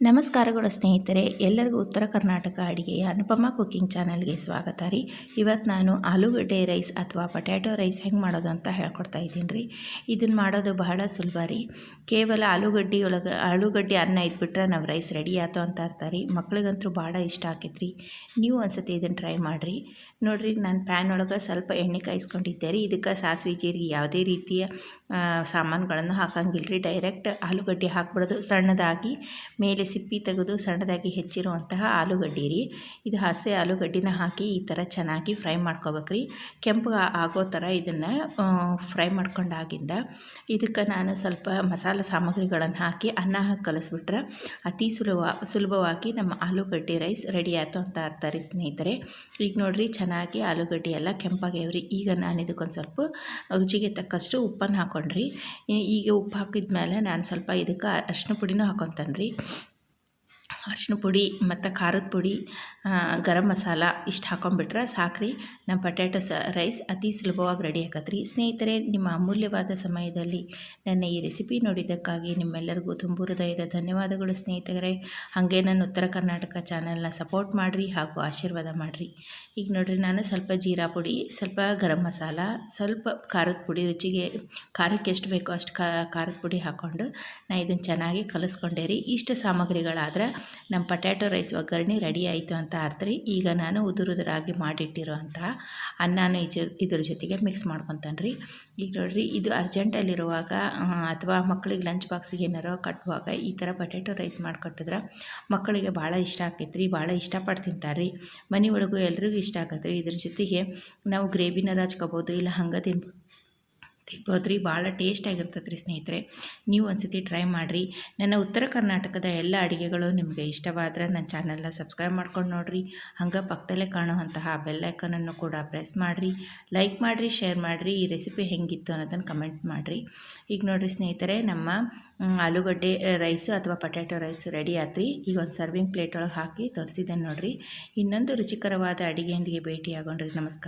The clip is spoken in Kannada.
ನಮಸ್ಕಾರಗಳು ಸ್ನೇಹಿತರೆ, ಎಲ್ಲರಿಗೂ ಉತ್ತರ ಕರ್ನಾಟಕ ಅಡುಗೆಯ ಅನುಪಮ ಕುಕ್ಕಿಂಗ್ ಚಾನಲ್ಗೆ ಸ್ವಾಗತ ರೀ. ಇವತ್ತು ನಾನು ಆಲೂಗಡ್ಡೆ ರೈಸ್ ಅಥವಾ ಪೊಟ್ಯಾಟೊ ರೈಸ್ ಹೆಂಗೆ ಮಾಡೋದು ಅಂತ ಹೇಳ್ಕೊಡ್ತಾ ಇದ್ದೀನಿ ರೀ. ಇದನ್ನು ಮಾಡೋದು ಬಹಳ ಸುಲಭ ರೀ. ಕೇವಲ ಆಲೂಗಡ್ಡೆ ಒಳಗೆ, ಆಲೂಗಡ್ಡೆ ಅನ್ನ ಇದ್ಬಿಟ್ರೆ ನಾವು ರೈಸ್ ರೆಡಿ ಆಯ್ತು ಅಂತ ಇರ್ತಾರೆ ಮಕ್ಳಿಗಂತೂ ಭಾಳ ಇಷ್ಟ ಆಕೈತ್ರಿ. ನೀವು ಒಂದ್ಸತಿ ಇದನ್ನು ಟ್ರೈ ಮಾಡಿರಿ. ನೋಡಿರಿ, ನಾನು ಪ್ಯಾನ್ ಒಳಗೆ ಸ್ವಲ್ಪ ಎಣ್ಣೆ ಕಾಯಿಸ್ಕೊಂಡಿದ್ದೆ ರೀ. ಇದಕ್ಕೆ ಸಾಸಿವೆ, ಜೀರಿಗೆ ಯಾವುದೇ ರೀತಿಯ ಸಾಮಾನುಗಳನ್ನು ಹಾಕಂಗಿಲ್ಲ ರೀ ಡೈರೆಕ್ಟ್ ಆಲೂಗಡ್ಡೆ ಹಾಕ್ಬಿಡೋದು ಸಣ್ಣದಾಗಿ, ಮೇಲೆ ಸಿಪ್ಪಿ ತೆಗೆದು ಸಣ್ಣದಾಗಿ ಹೆಚ್ಚಿರುವಂತಹ ಆಲೂಗಡ್ಡೆ ರೀ. ಇದು ಹಸಿ ಆಲೂಗಡ್ಡಿನ ಹಾಕಿ ಈ ಥರ ಚೆನ್ನಾಗಿ ಫ್ರೈ ಮಾಡ್ಕೋಬೇಕು ರೀ. ಕೆಂಪು ಆಗೋ ಥರ ಇದನ್ನು ಫ್ರೈ ಮಾಡ್ಕೊಂಡಾಗಿಂದ ಇದಕ್ಕೆ ನಾನು ಸ್ವಲ್ಪ ಮಸಾಲೆ ಸಾಮಗ್ರಿಗಳನ್ನು ಹಾಕಿ ಅನ್ನ ಹಾಕಿ ಕಲಿಸ್ಬಿಟ್ರೆ ಅತಿ ಸುಲಭ ಸುಲಭವಾಗಿ ನಮ್ಮ ಆಲೂಗಡ್ಡೆ ರೈಸ್ ರೆಡಿ ಆಯಿತು ಅಂತ ರೀ ಸ್ನೇಹಿತರೆ. ಈಗ ನೋಡಿರಿ ಚೆನ್ನಾಗಿ ಆಲೂಗಡ್ಡೆ ಎಲ್ಲ ಕೆಂಪಾಗ್ಯಾವ್ರಿ ಈಗ ನಾನು ಇದಕ್ಕೊಂದು ಸ್ವಲ್ಪ ರುಚಿಗೆ ತಕ್ಕಷ್ಟು ಉಪ್ಪನ್ನು ಹಾಕ್ಕೊಂಡ್ರಿ ಈಗ ಉಪ್ಪು ಹಾಕಿದ ಮೇಲೆ ನಾನು ಸ್ವಲ್ಪ ಇದಕ್ಕೆ ಅರ್ಶಿನ ಪುಡಿನೂ ಹಾಕೊತಾನೆ ರೀ ಅರ್ಶಿನ ಪುಡಿ ಮತ್ತು ಖಾರದ ಪುಡಿ ಗರಂ ಮಸಾಲ ಇಷ್ಟು ಹಾಕೊಂಡ್ಬಿಟ್ರೆ ಸಾಕ್ರಿ. ನಮ್ಮ ಪೊಟ್ಯಾಟೊ ಸ, ರೈಸ್ ಅತಿ ಸುಲಭವಾಗಿ ರೆಡಿ ಆಗತ್ತೆ ಸ್ನೇಹಿತರೆ, ನಿಮ್ಮ ಅಮೂಲ್ಯವಾದ ಸಮಯದಲ್ಲಿ ನನ್ನ ಈ ರೆಸಿಪಿ ನೋಡಿದ್ದಕ್ಕಾಗಿ ನಿಮ್ಮೆಲ್ಲರಿಗೂ ತುಂಬ ಹೃದಯದ ಧನ್ಯವಾದಗಳು ಸ್ನೇಹಿತರೆ. ಹಾಗೆ ನನ್ನ ಉತ್ತರ ಕರ್ನಾಟಕ ಚಾನಲ್ನ ಸಪೋರ್ಟ್ ಮಾಡಿರಿ ಹಾಗೂ ಆಶೀರ್ವಾದ ಮಾಡಿರಿ. ಈಗ ನೋಡಿರಿ, ನಾನು ಸ್ವಲ್ಪ ಜೀರಾ ಪುಡಿ, ಸ್ವಲ್ಪ ಗರಂ ಮಸಾಲ, ಸ್ವಲ್ಪ ಖಾರದ ಪುಡಿ ರುಚಿಗೆ, ಖಾರಕ್ಕೆ ಎಷ್ಟು ಬೇಕೋ ಅಷ್ಟು ಖಾರದ ಪುಡಿ ಹಾಕ್ಕೊಂಡು ನಾನು ಇದನ್ನು ಚೆನ್ನಾಗಿ ಕಲಿಸ್ಕೊಂಡೆ ರೀ ಇಷ್ಟು ಸಾಮಗ್ರಿಗಳಾದ್ರೆ ನಮ್ಮ ಪೊಟ್ಯಾಟೊ ರೈಸ್ ಒಗ್ಗರಣೆ ರೆಡಿ ಆಯಿತು ಅಂತ ಅರ್ಥ ರೀ. ಈಗ ನಾನು ಉದುರುದುರಾಗಿ ಮಾಡಿಟ್ಟಿರುವಂತಹ ಅನ್ನನ ಇದ್ರ ಜೊತೆಗೆ ಮಿಕ್ಸ್ ಮಾಡ್ಕೊತಾನೆ ರೀ. ಈಗ ನೋಡಿರಿ, ಇದು ಅರ್ಜೆಂಟಲ್ಲಿರುವಾಗ ಅಥವಾ ಮಕ್ಕಳಿಗೆ ಲಂಚ್ ಬಾಕ್ಸಿಗೆ ಏನಾರೋ ಕಟ್ಟುವಾಗ ಈ ಥರ ಪೊಟ್ಯಾಟೊ ರೈಸ್ ಮಾಡಿಕೊಟ್ಟಿದ್ರೆ ಮಕ್ಕಳಿಗೆ ಭಾಳ ಇಷ್ಟ ಆಕೈತೆ ರೀ ಭಾಳ ಇಷ್ಟಪಟ್ಟು ತಿಂತಾರೆ ರೀ. ಮನೆ ಒಳಗೂ ಎಲ್ರಿಗೂ ಇಷ್ಟ ಆಗತ್ತೆ ರೀ ಇದ್ರ ಜೊತೆಗೆ ನಾವು ಗ್ರೇವಿನ ರಾಜ್ಕೋಬೋದು, ಇಲ್ಲ ಹಂಗೆ ತಿನ್ಬೋದು ತಿನ್ಬೋದು ರೀ ಭಾಳ ಟೇಸ್ಟಾಗಿರ್ತದೆ ರೀ ಸ್ನೇಹಿತರೆ. ನೀವು ಒಂದ್ಸತಿ ಟ್ರೈ ಮಾಡಿರಿ. ನನ್ನ ಉತ್ತರ ಕರ್ನಾಟಕದ ಎಲ್ಲ ಅಡುಗೆಗಳು ನಿಮಗೆ ಇಷ್ಟವಾದರೆ ನನ್ನ ಚಾನಲ್ನ ಸಬ್ಸ್ಕ್ರೈಬ್ ಮಾಡ್ಕೊಂಡು ನೋಡಿರಿ. ಹಂಗೆ ಪಕ್ಕದಲ್ಲೇ ಕಾಣುವಂತಹ ಬೆಲ್ಲೈಕನನ್ನು ಕೂಡ ಪ್ರೆಸ್ ಮಾಡಿರಿ. ಲೈಕ್ ಮಾಡಿರಿ ಶೇರ್ ಮಾಡಿರಿ. ಈ ರೆಸಿಪಿ ಹೆಂಗಿತ್ತು ಅನ್ನೋದನ್ನು ಕಮೆಂಟ್ ಮಾಡಿರಿ. ಈಗ ನೋಡಿರಿ ಸ್ನೇಹಿತರೆ, ನಮ್ಮ ಆಲೂಗಡ್ಡೆ ರೈಸು ಅಥವಾ ಪೊಟ್ಯಾಟೊ ರೈಸ್ ರೆಡಿ ಆತ್ರಿ. ಈಗ ಒಂದು ಸರ್ವಿಂಗ್ ಪ್ಲೇಟ್ ಒಳಗೆ ಹಾಕಿ ತೋರಿಸಿದ್ದೇನೆ ನೋಡಿರಿ. ಇನ್ನೊಂದು ರುಚಿಕರವಾದ ಅಡುಗೆಯೊಂದಿಗೆ ಭೇಟಿಯಾಗೋಣ್ರಿ. ನಮಸ್ಕಾರ.